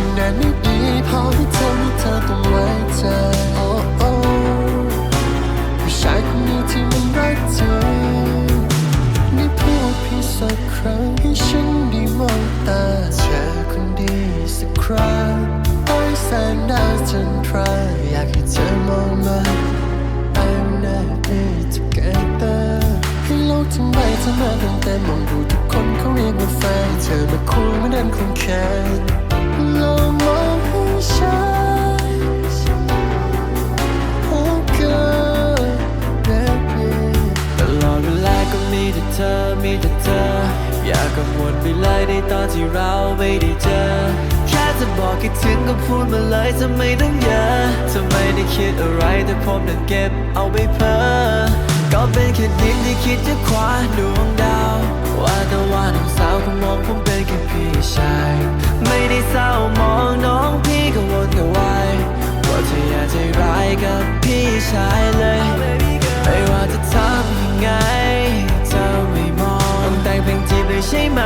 ฉันนั้นไม่ดีพอที่เธอให้เธอต้องไว้ใจโอ้โอ้ผู้ชายคนนี้ที่มันรักจริงได้พูดเพียงสักครั้งให้ฉันได้มองตาเธอคนดีสักครั้งต้อยแสงดาวจันทราอยากให้เธอมองมา I'm not ready together ให้โลกทั้งใบเธอมาตั้งแต่มองดูทุกคนเขาเรียกว่าแฟนเธอมาคุยไม่เดินคงแค่ ลองมองให้ฉัน Oh girl baby ตลอดเลาก็มีแต่เธอมีแต่เธอ อยากังวลไปเลยในตอนที่เราไม่ได้เจอ แค่จะบอกคิดถึงก็พูดมาเลยจะไม่ต้องเยอะจะไม่ได้คิดอะไรแต่ผมนั้นเก็บเอาไปเพ้อก็เป็นแค่ดินที่คิดจะคว้าดวงดาว ว่าแต่ว่าน้องสาวก็มองผมเป็นแค่พี่ชาย กับพี่ชายเลย ไม่ว่าจะทำยังไงเธอไม่มองแต่งเป็นจีบเลยใช่ไหม